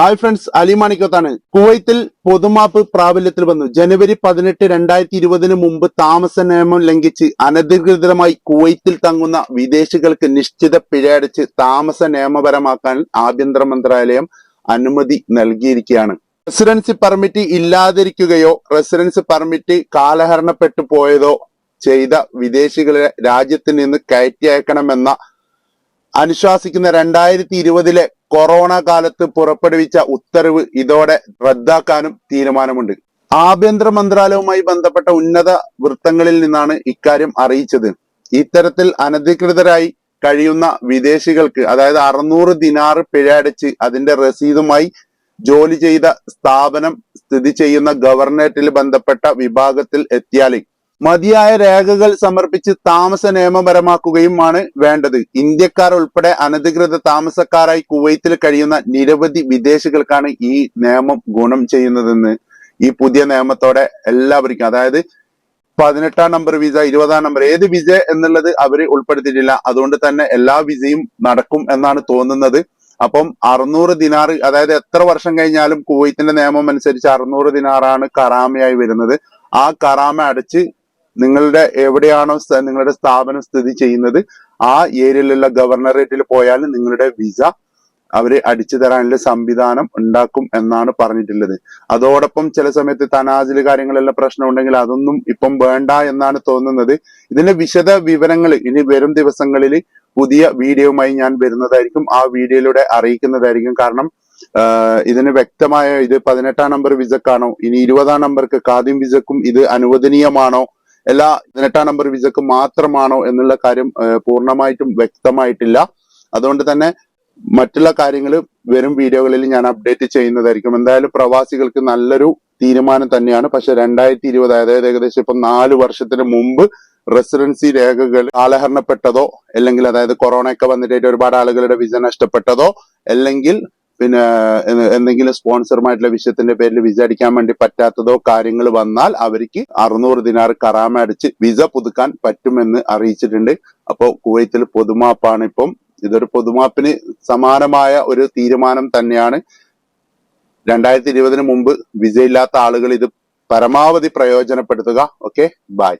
Hi friends കുവൈത്തിൽ പൊതുമാപ്പ് പ്രാബല്യത്തിൽ വന്നു ജനുവരി പതിനെട്ട് രണ്ടായിരത്തി ഇരുപതിന് മുമ്പ് താമസ നിയമം ലംഘിച്ച് അനധികൃതമായി കുവൈത്തിൽ തങ്ങുന്ന വിദേശികൾക്ക് നിശ്ചിത പിഴയടച്ച് താമസ നിയമപരമാക്കാൻ ആഭ്യന്തര മന്ത്രാലയം അനുമതി നൽകിയിരിക്കുകയാണ്. റെസിഡൻസി പെർമിറ്റ് ഇല്ലാതിരിക്കുകയോ റെസിഡൻസ് പെർമിറ്റ് കാലഹരണപ്പെട്ടു പോയതോ ചെയ്ത വിദേശികളെ രാജ്യത്ത് നിന്ന് കയറ്റി അയക്കണമെന്ന അനുശാസിക്കുന്ന രണ്ടായിരത്തി ഇരുപതിലെ കൊറോണ കാലത്ത് പുറപ്പെടുവിച്ച ഉത്തരവ് ഇതോടെ റദ്ദാക്കാനും തീരുമാനമുണ്ട്. ആഭ്യന്തര മന്ത്രാലയവുമായി ബന്ധപ്പെട്ട ഉന്നത വൃത്തങ്ങളിൽ നിന്നാണ് ഇക്കാര്യം അറിയിച്ചത്. ഇത്തരത്തിൽ അനധികൃതരായി കഴിയുന്ന വിദേശികൾക്ക് അതായത് അറുന്നൂറ് ദിനാറ് പിഴ അടച്ച് അതിന്റെ രസീതുമായി ജോലി ചെയ്ത സ്ഥാപനം സ്ഥിതി ചെയ്യുന്ന ഗവർണറേറ്റിൽ ബന്ധപ്പെട്ട വിഭാഗത്തിൽ എത്തിയാൽ മതിയായ രേഖകൾ സമർപ്പിച്ച് താമസ നിയമപരമാക്കുകയുമാണ് വേണ്ടത്. ഇന്ത്യക്കാർ ഉൾപ്പെടെ അനധികൃത താമസക്കാരായി കുവൈത്തിൽ കഴിയുന്ന നിരവധി വിദേശികൾക്കാണ് ഈ നിയമം ഗുണം ചെയ്യുന്നതെന്ന് ഈ പുതിയ നിയമത്തോടെ എല്ലാവർക്കും അതായത് പതിനെട്ടാം നമ്പർ വിസ ഇരുപതാം നമ്പർ ഏത് വിസ എന്നുള്ളത് അവർ ഉൾപ്പെടുത്തിയിട്ടില്ല. അതുകൊണ്ട് തന്നെ എല്ലാ വിസയും നടക്കും എന്നാണ് തോന്നുന്നത്. അപ്പം അറുന്നൂറ് ദിനാറ് അതായത് എത്ര വർഷം കഴിഞ്ഞാലും കുവൈത്തിന്റെ നിയമം അനുസരിച്ച് അറുന്നൂറ് ദിനാറാണ് കറാമയായി വരുന്നത്. ആ കറാമ അടച്ച് നിങ്ങളുടെ എവിടെയാണോ നിങ്ങളുടെ സ്ഥാപനം സ്ഥിതി ചെയ്യുന്നത് ആ ഏരിയയിലുള്ള ഗവർണറേറ്റിൽ പോയാൽ നിങ്ങളുടെ വിസ അവർ അടിച്ചു തരാനുള്ള സംവിധാനം ഉണ്ടാക്കും എന്നാണ് പറഞ്ഞിട്ടുള്ളത്. അതോടൊപ്പം ചില സമയത്ത് തനാജിൽ കാര്യങ്ങളെല്ലാം പ്രശ്നം ഉണ്ടെങ്കിൽ അതൊന്നും ഇപ്പം വേണ്ട എന്നാണ് തോന്നുന്നത്. ഇതിന്റെ വിശദ വിവരങ്ങൾ ഇനി വരും ദിവസങ്ങളിൽ പുതിയ വീഡിയോയുമായി ഞാൻ വരുന്നതായിരിക്കും. ആ വീഡിയോയിലൂടെ അറിയിക്കുന്നതായിരിക്കും. കാരണം ഇതിന് വ്യക്തമായ ഇത് പതിനെട്ടാം നമ്പർ വിസക്കാണോ ഇനി ഇരുപതാം നമ്പർക്ക് കാദ്യം വിസക്കും ഇത് അനുവദനീയമാണോ എല്ലാ പതിനെട്ടാം നമ്പർ വിസക്ക് മാത്രമാണോ എന്നുള്ള കാര്യം പൂർണമായിട്ടും വ്യക്തമായിട്ടില്ല. അതുകൊണ്ട് തന്നെ മറ്റുള്ള കാര്യങ്ങൾ വരും വീഡിയോകളിൽ ഞാൻ അപ്ഡേറ്റ് ചെയ്യുന്നതായിരിക്കും. എന്തായാലും പ്രവാസികൾക്ക് നല്ലൊരു തീരുമാനം തന്നെയാണ്. പക്ഷെ രണ്ടായിരത്തി ഇരുപത് അതായത് ഏകദേശം ഇപ്പം നാല് വർഷത്തിന് മുമ്പ് റെസിഡൻസി രേഖകൾ കാലഹരണപ്പെട്ടതോ അല്ലെങ്കിൽ അതായത് കൊറോണ ഒക്കെ വന്നിട്ട് ഒരുപാട് ആളുകളുടെ വിസ നഷ്ടപ്പെട്ടതോ അല്ലെങ്കിൽ പിന്നെ എന്തെങ്കിലും സ്പോൺസറുമായിട്ടുള്ള വിഷയത്തിന്റെ പേരിൽ വിസ അടിക്കാൻ വേണ്ടി പറ്റാത്തതോ കാര്യങ്ങൾ വന്നാൽ അവർക്ക് അറുന്നൂറ് ദിനാർ കറാമ അടിച്ച് വിസ പുതുക്കാൻ പറ്റുമെന്ന് അറിയിച്ചിട്ടുണ്ട്. അപ്പോൾ കുവൈത്തിൽ പൊതുമാപ്പാണ് ഇപ്പം. ഇതൊരു പൊതുമാപ്പിന് സമാനമായ ഒരു തീരുമാനം തന്നെയാണ്. രണ്ടായിരത്തി ഇരുപതിന് മുമ്പ് വിസയില്ലാത്ത ആളുകൾ ഇത് പരമാവധി പ്രയോജനപ്പെടുത്തുക. Okay bye.